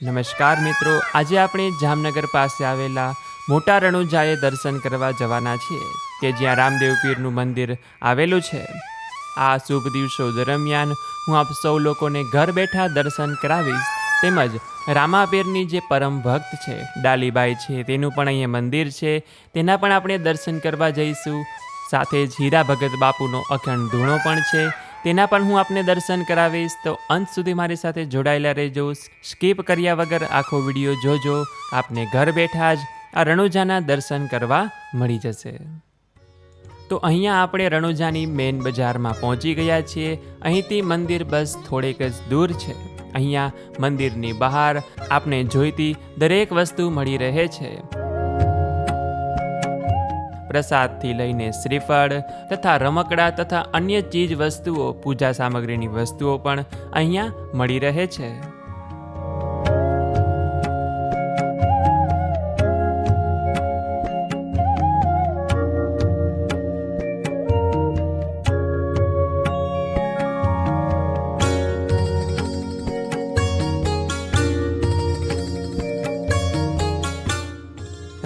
નમસ્કાર મિત્રો, આજે આપણે જામનગર પાસે આવેલા મોટા રણુજાએ દર્શન કરવા જવાના છીએ, કે જ્યાં રામદેવ પીરનું મંદિર આવેલું છે. આ શુભ દિવસો દરમિયાન હું આપ સૌ લોકોને ઘર બેઠા દર્શન કરાવીશ, તેમજ રામાપીરની જે પરમ ભક્ત છે, ડાલીબાઈ છે, તેનું પણ અહીંયા મંદિર છે, તેના પણ આપણે દર્શન કરવા જઈશું. સાથે જ હીરા ભગત બાપુનો અખંડ ધૂણો પણ છે તેના પણ હું આપને દર્શન કરાવીશ. તો અંત સુધી મારી સાથે જોડાયેલા રહેજો. સ્કીપ કર્યા વગર આખો વીડિયો જોજો. આપને ઘર બેઠા જ આ રણુજાના દર્શન કરવા મળી જશે. તો અહીંયા આપણે રણુજાની મેઇન બજારમાં પહોંચી ગયા છીએ. અહીંથી મંદિર બસ થોડેક જ દૂર છે. અહીંયા મંદિરની બહાર આપણે જોઈતી દરેક વસ્તુ મળી રહે છે. પ્રસાદથી લઈને શ્રીફળ તથા રમકડા તથા અન્ય ચીજ વસ્તુઓ પૂજા સામગ્રીની વસ્તુઓ પણ અહીંયા મળી રહે છે.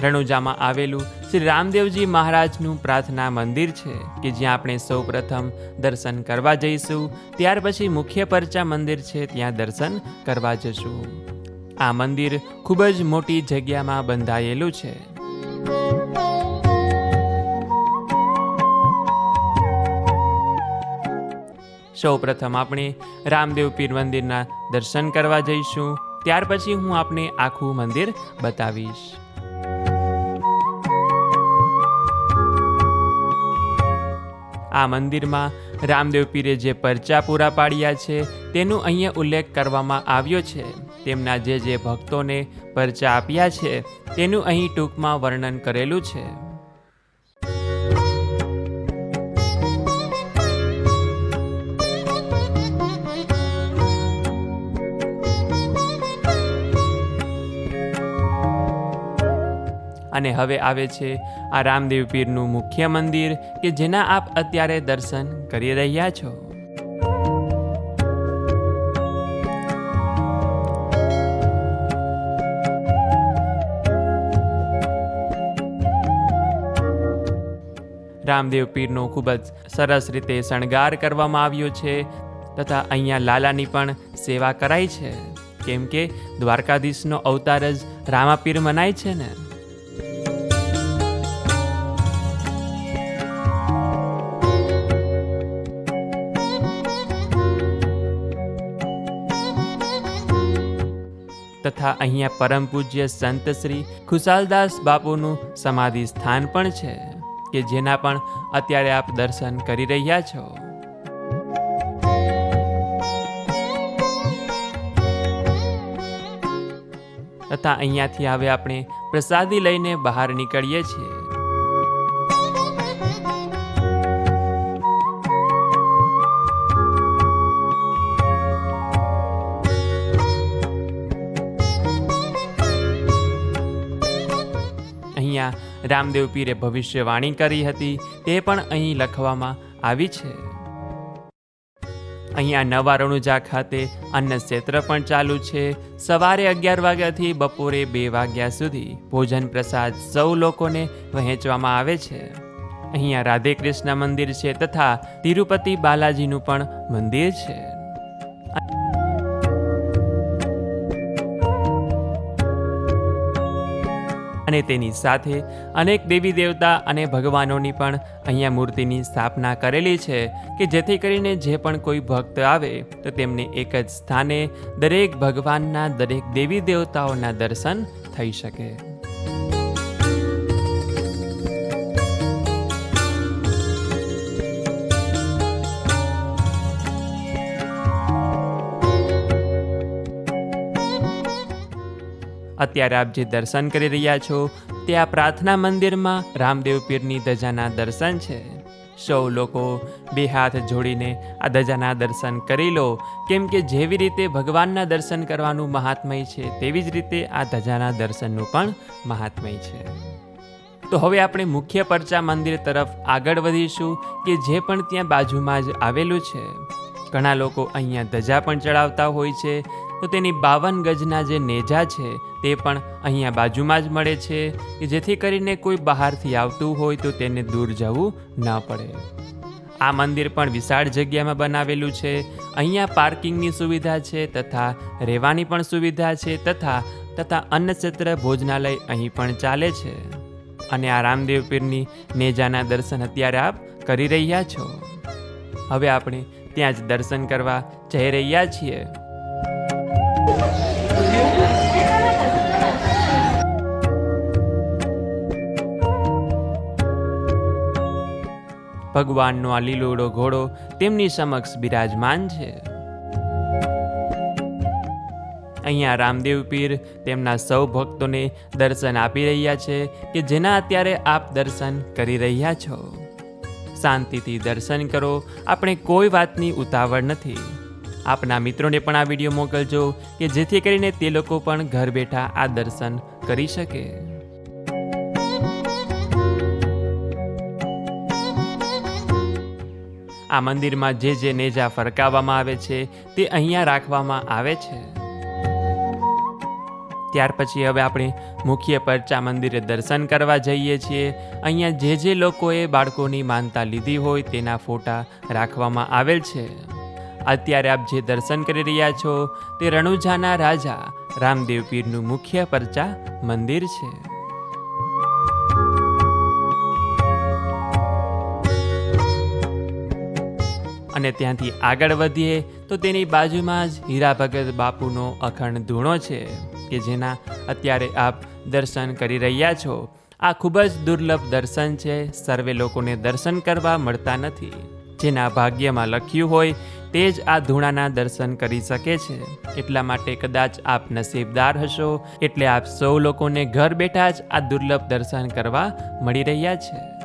રણુજામાં આવેલું શ્રી રામદેવજી મહારાજનું પ્રાર્થના મંદિર છે કે જ્યાં આપણે સૌ પ્રથમ દર્શન કરવા જઈશું, ત્યાર પછી મુખ્ય પરચા મંદિર છે ત્યાં દર્શન કરવા જશું. આ મંદિર ખૂબ જ મોટી જગ્યામાં બંધાયેલું છે. સૌ પ્રથમ આપણે રામદેવ પીર મંદિરના દર્શન કરવા જઈશું, ત્યાર પછી હું આપને આખું મંદિર બતાવીશ. આ મંદિરમાં રામદેવ પીરે જે પરચા પૂરા પાડ્યા છે, તેનું અહીંયા ઉલ્લેખ કરવામાં આવ્યો છે. તેમના જે જે ભક્તોને પરચા આપ્યા છે, તેનું અહીં ટૂંકમાં વર્ણન કરેલું છે. અને હવે આવે છે આ રામદેવ પીરનું મુખ્ય મંદિર કે જેના આપ અત્યારે દર્શન કરી રહ્યા છો. રામદેવ પીરનો ખૂબ જ સરસ રીતે શણગાર કરવામાં આવ્યો છે તથા અહીંયા લાલાની પણ સેવા કરાઈ છે. કેમ કે દ્વારકાધીશનો અવતાર જ રામાપીર મનાય છે ને? તથા અહીંયા પરમ પૂજ્ય સંત શ્રી ખુશાલદાસ બાપુનું સમાધિ સ્થાન પણ છે, કે જેના પણ અત્યારે આપ દર્શન કરી રહ્યા છો. તથા અહીંયાથી હવે આપણે પ્રસાદી લઈને બહાર નીકળીએ છીએ. અહીંયા રામદેવ પીરે ભવિષ્યવાણી કરી હતી, તે પણ અહીં લખવામાં આવી છે. અહીંયા નવા ખાતે અન્ન ક્ષેત્ર પણ ચાલુ છે. સવારે અગિયાર વાગ્યાથી બપોરે બે વાગ્યા સુધી ભોજન પ્રસાદ સૌ લોકોને વહેંચવામાં આવે છે. અહીંયા રાધે કૃષ્ણ મંદિર છે તથા તિરુપતિ બાલાજીનું પણ મંદિર છે. અને તેની સાથે અનેક દેવી દેવતા અને ભગવાનોની પણ અહીંયા મૂર્તિની સ્થાપના કરેલી છે કે જેથી કરીને જે પણ કોઈ ભક્ત આવે, તો તેમને એક જ સ્થાને દરેક ભગવાનના, દરેક દેવી દેવતાઓના દર્શન થઈ શકે. અત્યારે આપ જે દર્શન કરી રહ્યા છો, તે આ પ્રાર્થના મંદિરમાં રામદેવ પીરની ધજાના દર્શન છે. સૌ લોકો બે હાથ જોડીને આ ધજાના દર્શન કરી લો. કેમ કે જેવી રીતે ભગવાનના દર્શન કરવાનું મહાત્મય છે, તેવી જ રીતે આ ધજાના દર્શનનું પણ મહાત્મય છે. તો હવે આપણે મુખ્ય પરચા મંદિર તરફ આગળ વધીશું, કે જે પણ ત્યાં બાજુમાં જ આવેલું છે. ઘણા લોકો અહીંયા ધજા પણ ચડાવતા હોય છે તો તેની બાવન ગજના જે નેજા છે, તે પણ અહીંયા બાજુમાં જ મળે છે કે જેથી કરીને કોઈ બહારથી આવતું હોય તો તેને દૂર જવું ન પડે. આ મંદિર પણ વિશાળ જગ્યામાં બનાવેલું છે. અહીંયા પાર્કિંગની સુવિધા છે તથા રહેવાની પણ સુવિધા છે તથા તથા અન્નક્ષેત્ર ભોજનાલય અહીં પણ ચાલે છે. અને આ રામદેવ પીરની નેજાના દર્શન અત્યારે આપ કરી રહ્યા છો. હવે આપણે ત્યાં જ દર્શન કરવા જઈ રહ્યા છીએ. ભગવાનનો આ લીલોડો ઘોડો તેમની સમક્ષ બિરાજમાન છે. અહીંયા રામદેવ પીર તેમના સૌ ભક્તોને દર્શન આપી રહ્યા છે કે જેના અત્યારે આપ દર્શન કરી રહ્યા છો. શાંતિથી દર્શન કરો, આપણે કોઈ વાતની ઉતાવળ નથી. આપના મિત્રોને પણ આ વીડિયો મોકલજો કે જેથી કરીને તે લોકો પણ ઘર બેઠા આ દર્શન કરી શકે. આ મંદિરમાં જે જે નેજા ફરકાવવામાં આવે છે, તે અહીંયા રાખવામાં આવે છે. ત્યાર પછી હવે આપણે મુખ્ય પરચા મંદિરે દર્શન કરવા જઈએ છીએ. અહીંયા જે જે લોકોએ બાળકોની માનતા લીધી હોય તેના ફોટા રાખવામાં આવેલ છે. અત્યારે આપ જે દર્શન કરી રહ્યા છો તે રણુજાના રાજા રામદેવ પીરનું મુખ્ય પરચા મંદિર છે. અને ત્યાંથી આગળ વધીએ તો તેની બાજુમાં જ હીરા ભગત બાપુનો અખંડ ધૂણો છે કે જેના અત્યારે આપ દર્શન કરી રહ્યા છો. આ ખૂબ જ દુર્લભ દર્શન છે. સર્વે લોકોને દર્શન કરવા મળતા નથી. જેના ભાગ્યમાં લખ્યું હોય તે જ આ ધૂણાના દર્શન કરી શકે છે. એટલા માટે કદાચ આપ નસીબદાર હશો, એટલે આપ સૌ લોકોને ઘર બેઠા જ આ દુર્લભ દર્શન કરવા મળી રહ્યા છે.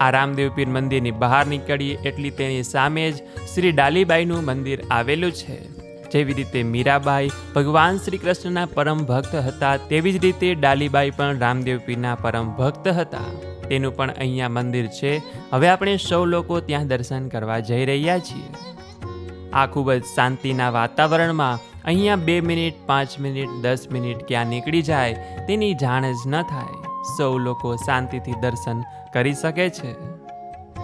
આ રામદેવ પીર મંદિરની બહાર નીકળીએ એટલી તેની સામે જ શ્રી ડાલીબાઈનું મંદિર આવેલું છે. જેવી રીતે મીરાબાઈ ભગવાન શ્રી કૃષ્ણના પરમ ભક્ત હતા, તેવી જ રીતે ડાલીબાઈ પણ રામદેવ પીરના પરમ ભક્ત હતા. તેનું પણ અહીંયા મંદિર છે. હવે આપણે સૌ લોકો ત્યાં દર્શન કરવા જઈ રહ્યા છીએ. આ ખૂબ જ શાંતિના વાતાવરણમાં અહીંયા બે મિનિટ, પાંચ મિનિટ, દસ મિનિટ ક્યાં નીકળી જાય તેની જાણ જ ન થાય. સૌ લોકો શાંતિથી દર્શન કરી શકે છે.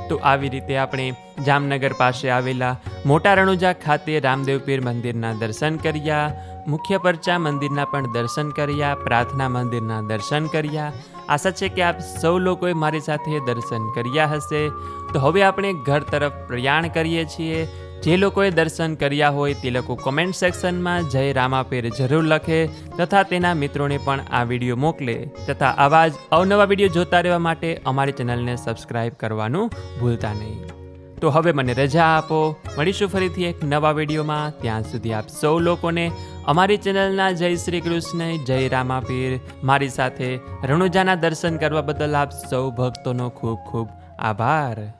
તો આવી રીતે આપણે જામનગર પાસે આવેલા મોટા રણુજા ખાતે રામદેવપીર મંદિરના દર્શન કર્યા, મુખ્ય પરચા મંદિરના પણ દર્શન કર્યા, પ્રાર્થના મંદિરના દર્શન કર્યા. આશા છે કે આપ સૌ લોકોએ મારી સાથે દર્શન કર્યા હશે. તો હવે આપણે ઘર તરફ પ્રયાણ કરીએ છીએ. જે લોકોએ દર્શન કર્યા હોય તે લોકો કોમેન્ટ સેક્શનમાં જય રામાપીર જરૂર લખે તથા તેના મિત્રોને પણ આ વીડિયો મોકલે તથા આવા જ અવનવા વીડિયો જોતા રહેવા માટે અમારી ચેનલને સબસ્ક્રાઇબ કરવાનું ભૂલતા નહીં. તો હવે મને રજા આપો. મળીશું ફરીથી એક નવા વિડીયોમાં. ત્યાં સુધી આપ સૌ લોકોને અમારી ચેનલના જય શ્રી કૃષ્ણ, જય રામાપીર. મારી સાથે રણુજાના દર્શન કરવા બદલ આપ સૌ ભક્તોનો ખૂબ ખૂબ આભાર.